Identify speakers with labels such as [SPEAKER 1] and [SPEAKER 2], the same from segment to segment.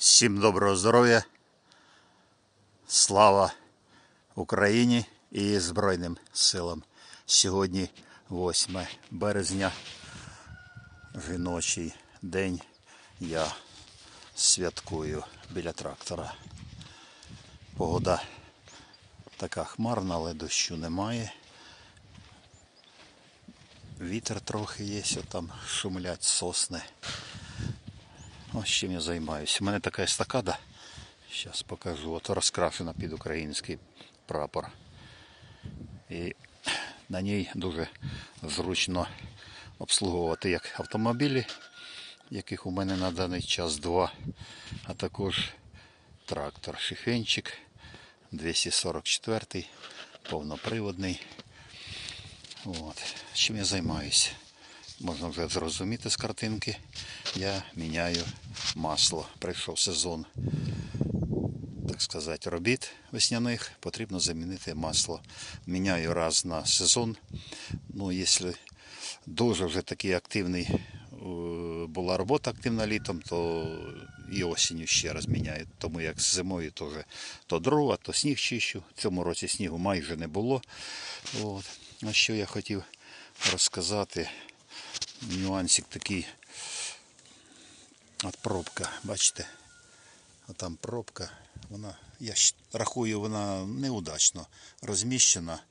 [SPEAKER 1] Всім доброго здоров'я. Слава Україні і Збройним силам. Сьогодні 8 березня, жіночий день. Я святкую біля трактора. Погода така хмарна, але дощу немає. Вітер трохи є, там шумлять сосни. Ось чим я займаюся. У мене така естакада. Зараз покажу. От розкрашена під український прапор. І на ній дуже зручно обслуговувати як автомобілі, яких у мене на даний час два, а також трактор Шифенчик 244 повноприводний. От. Чим я займаюся? Можна вже зрозуміти з картинки. Я міняю масло. Прийшов сезон, так сказати, робіт весняних. Потрібно замінити масло. Міняю раз на сезон. Ну, якщо дуже вже такий активний е, була робота активна літом, то і осінню ще раз міняю. Тому як з зимою то вже то дрова, то сніг чищу. В цьому році снігу майже не було. От. А що я хотів розказати? Нюансик такий. От пробка, бачите? Отам пробка. Вона, я рахую, вона неудачно розміщена.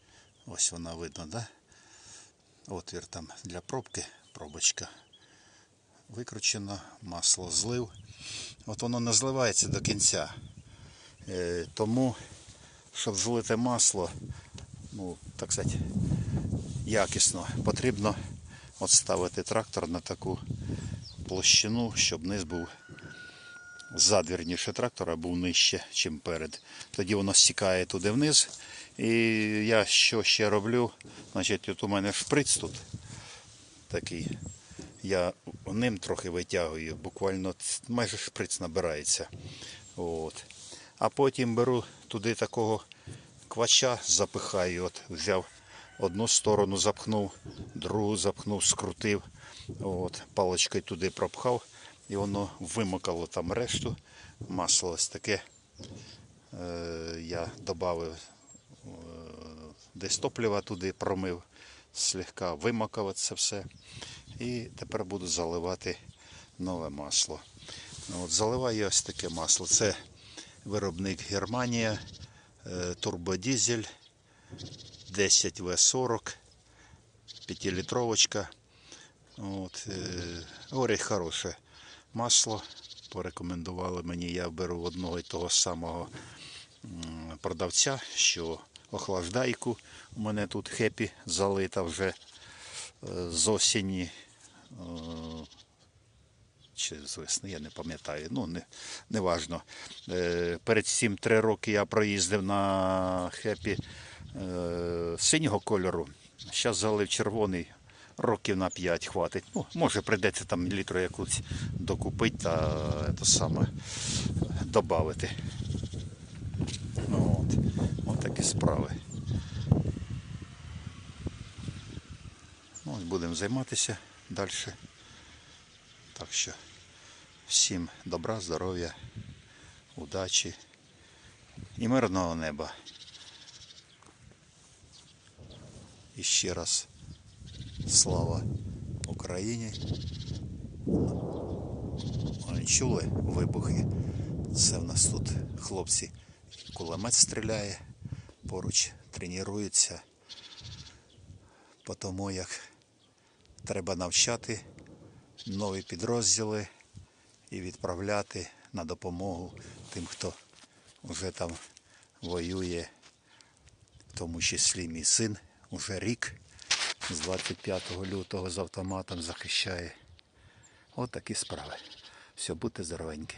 [SPEAKER 1] Ось вона видно, да? Отвір там для пробки, пробочка. Викручено, масло злив. От воно не зливається до кінця. Е, тому, щоб злити масло, ну, так сказати, якісно, потрібно от ставити трактор на таку площину, щоб низ був зад, вірніше трактора був нижче, ніж перед. Тоді воно стікає туди вниз. І я що ще роблю? Значить, от у мене шприц тут такий. Я ним трохи витягую, буквально майже шприц набирається. От. А потім беру туди такого квача, запихаю, от взяв одну сторону запхнув, другу запхнув, скрутив, от, паличкою туди пропхав, і воно вимокало там решту. Масло ось таке. Е, я додав е, десь топлива туди, промив, слегка вимокав це все. І тепер буду заливати нове масло. От, Заливаю ось таке масло. Це виробник Германія, е, турбодізель 10 В40, 5-літровочка. Горіх хороше масло. Порекомендували мені, я беру в одного і того самого продавця, що охлаждайку у мене тут хепі залита вже е, з осені е, чи з весни, я не пам'ятаю, ну не, не важно. Е, перед цим три роки я проїздив на хепі синього кольору. Зараз залив червоний, років на 5 хватить. Ну, може прийдеться там літру якусь докупити та це саме додати. Ну, от. от такі справи. Ну, ось будемо займатися далі. Так що всім добра, здоров'я, удачі і мирного неба. І ще раз слава Україні. Чули вибухи? Це в нас тут хлопці кулемет стріляє, поруч тренуються. Тому як треба навчати нові підрозділи і відправляти на допомогу тим, хто вже там воює, в тому числі мій син уже рік з 25 лютого з автоматом захищає. От такі справи. Все, будьте здоровенькі.